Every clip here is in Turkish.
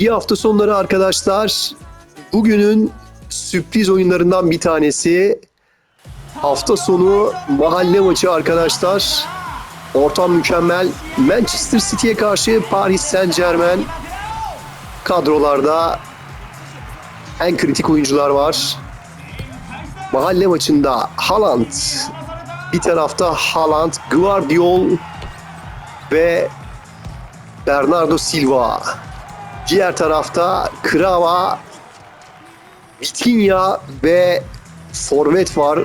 İyi hafta sonları arkadaşlar. Bugünün sürpriz oyunlarından bir tanesi. Hafta sonu mahalle maçı arkadaşlar. Ortam mükemmel. Manchester City'ye karşı Paris Saint Germain kadrolarda en kritik oyuncular var. Mahalle maçında Haaland bir tarafta Haaland, Guardiol ve Bernardo Silva. Diğer tarafta Krava, Vitinha ve Forvet var.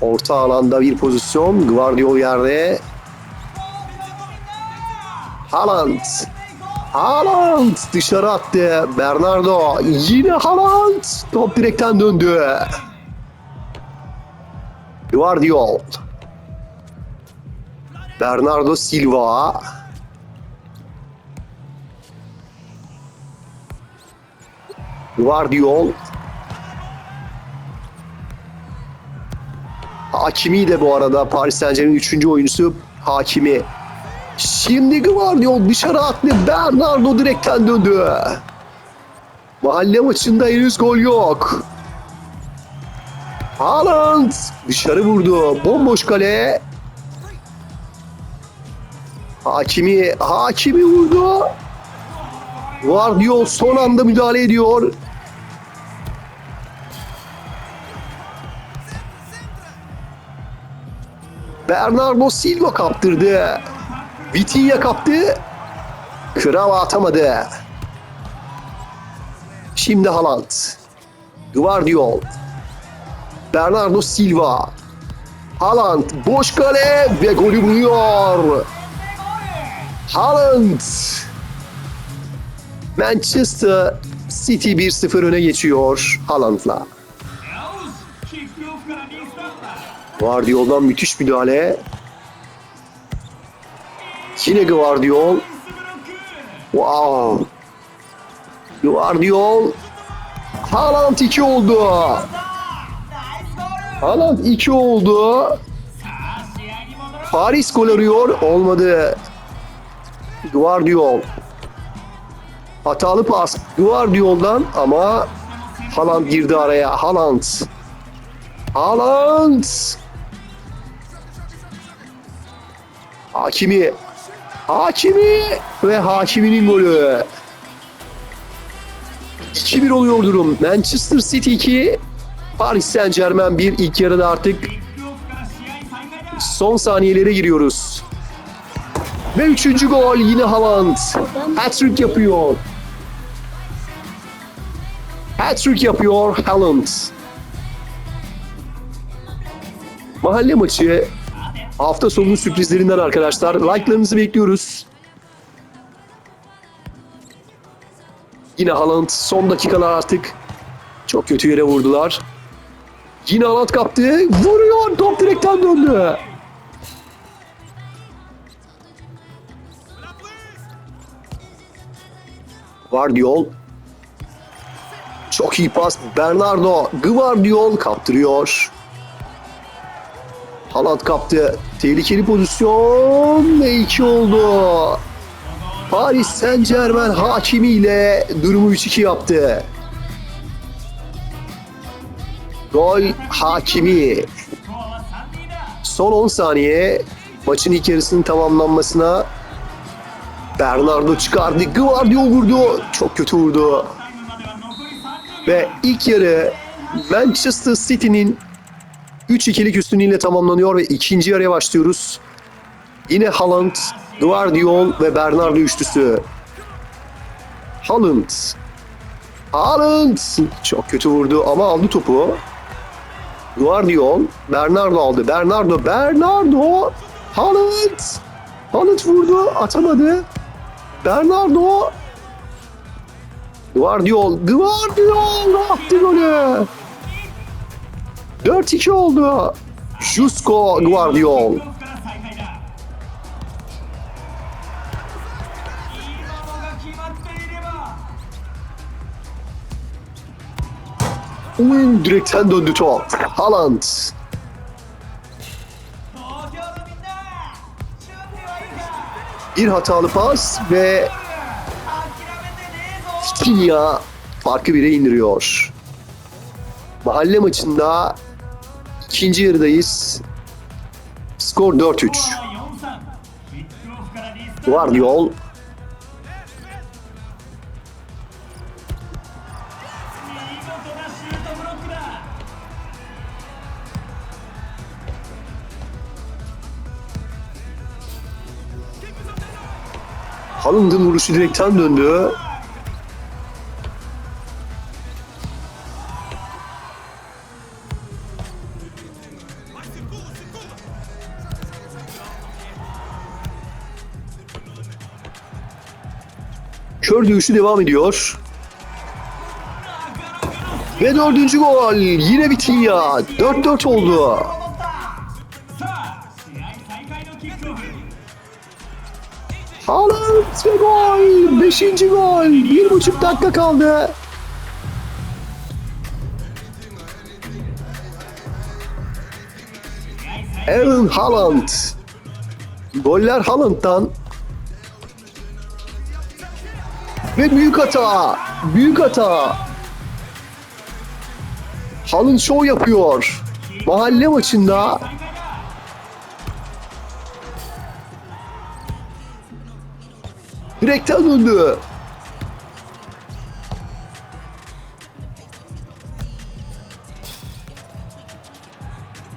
Orta alanda bir pozisyon. Guardiol yerde. Haaland. Haaland dışarı attı. Bernardo yine Haaland. Top direkten döndü. Guardiol. Bernardo Silva. Guardiol. Hakimi de bu arada Paris Saint Germain'in 3. oyuncusu Hakimi. Şimdi Guardiol dışarı attı. Bernardo direkten döndü. Mahalle maçında henüz gol yok. Haaland dışarı vurdu. Bomboş kale. Hakimi, Hakimi vurdu. Guardiol son anda müdahale ediyor. Bernardo Silva kaptırdı. Vitinha kaptı. Krava atamadı. Şimdi Haaland. Guardiol. Bernardo Silva. Haaland boş kale ve golü buluyor. Haaland. Manchester City 1-0 öne geçiyor Haaland'la. Guardiol'dan müthiş müdahale. Yine Guardiol. Wow. Guardiol. Haaland 2 oldu. Haaland 2 oldu. Paris gol arıyor. Olmadı. Guardiol. Hatalı pas Guardiol'dan ama Haaland girdi araya. Haaland. Haaland. Hakimi. Hakimi ve Hakimi'nin golü. 2-1 oluyor durum. Manchester City 2, Paris Saint Germain 1. İlk yarıda artık son saniyelere giriyoruz. Ve üçüncü gol yine Haaland. Hat-trick yapıyor. Hat-trick yapıyor Haaland. Mahalle maçı hafta sonu sürprizlerinden arkadaşlar. Like'larınızı bekliyoruz. Yine Haaland son dakikalar artık çok kötü yere vurdular. Yine Haaland kaptı. Vuruyor. Top direkten döndü. Guardiol. Çok iyi pas. Bernardo. Guardiol kaptırıyor. Haaland kaptı. Tehlikeli pozisyon ve iki oldu. Paris Saint Germain hakimiyle durumu 3-2 yaptı. Gol hakimi. Son 10 saniye maçın ilk yarısının tamamlanmasına Bernardo çıkardı. Guardiol vurdu. Çok kötü vurdu. Ve ilk yarı Manchester City'nin 3-2'lik üstünlüğüyle tamamlanıyor ve ikinci yarıya başlıyoruz. Yine Haaland, Guardiol ve Bernardo üçlüsü. Haaland. Haaland. Çok kötü vurdu ama aldı topu. Guardiol. Bernardo aldı. Bernardo. Bernardo. Haaland. Haaland vurdu. Atamadı. Bernardo. Guardiol. Guardiol attı golü. 4-2 oldu. Jusko Guardiol. Oyun direkten döndü top. Haaland. bir hatalı pas ve Kinya farkı bire indiriyor. Mahalle maçında ikinci yarıdayız. Skor 4-3. Guardiol Haaland'ın vuruşu direkten döndü. Kör dövüşü devam ediyor. Ve dördüncü gol. Yine Vitinha. 4-4 oldu. Haaland ve gol. Beşinci gol. Bir buçuk dakika kaldı. Erling Haaland. Goller Haaland'dan. Ve büyük hata. Büyük hata. Haaland show yapıyor. Mahalle maçında Direkten döndü.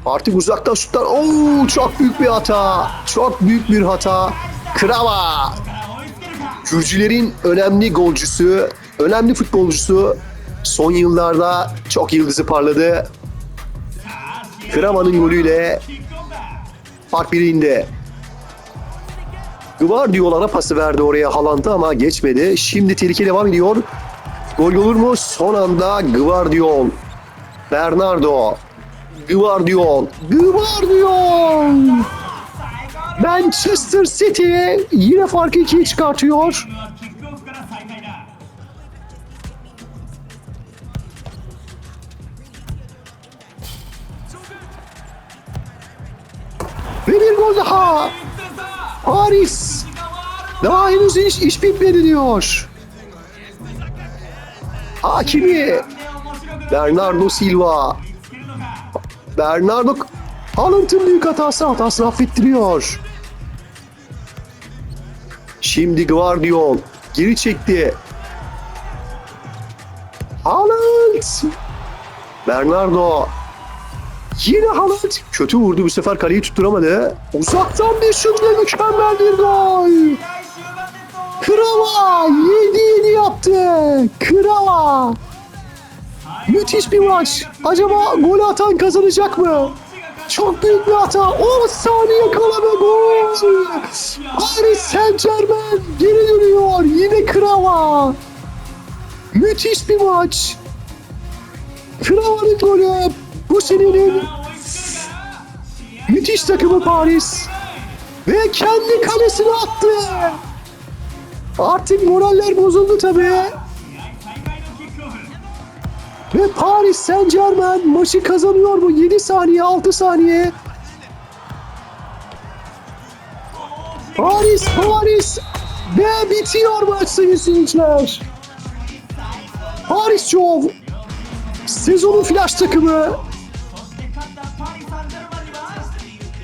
Artık uzaktan şutlar. Oo, çok büyük bir hata. Çok büyük bir hata. Krava. Gürcülerin önemli golcüsü, önemli futbolcusu. Son yıllarda çok yıldızı parladı. Krava'nın golüyle fark birinde. Guardiola'na pası verdi oraya Haaland'a ama geçmedi. Şimdi tehlike devam ediyor. Gol olur mu? Son anda Guardiol. Bernardo. Guardiol. Guardiol. Manchester City yine farkı ikiye çıkartıyor. Ve bir gol daha. Paris daha henüz iş, iş bitmediliyor. Hakimi. Bernardo Silva. Bernardo Haaland'ın büyük hatası hatasını affettiriyor. Şimdi Guardiol geri çekti. Haaland. Bernardo. Yine Haaland kötü vurdu bu sefer kaleyi tutturamadı. Uzaktan bir şut ve mükemmel bir gol. Krala! 7-7 yaptı. Krala! Müthiş bir maç. Acaba gol atan kazanacak mı? Çok büyük bir hata. 10 saniye kala ve gol. Paris Saint Germain geri dönüyor. Yine Krala. Müthiş bir maç. Krala'nın golü. Bu senenin müthiş takımı Paris. Ve kendi kalesine attı. Artık moraller bozuldu tabii. Ve Paris Saint Germain maçı kazanıyor bu 7 saniye 6 saniye. Paris Paris ve bitiyor maç sevgili seyirciler. Paris Jov sezonun flash takımı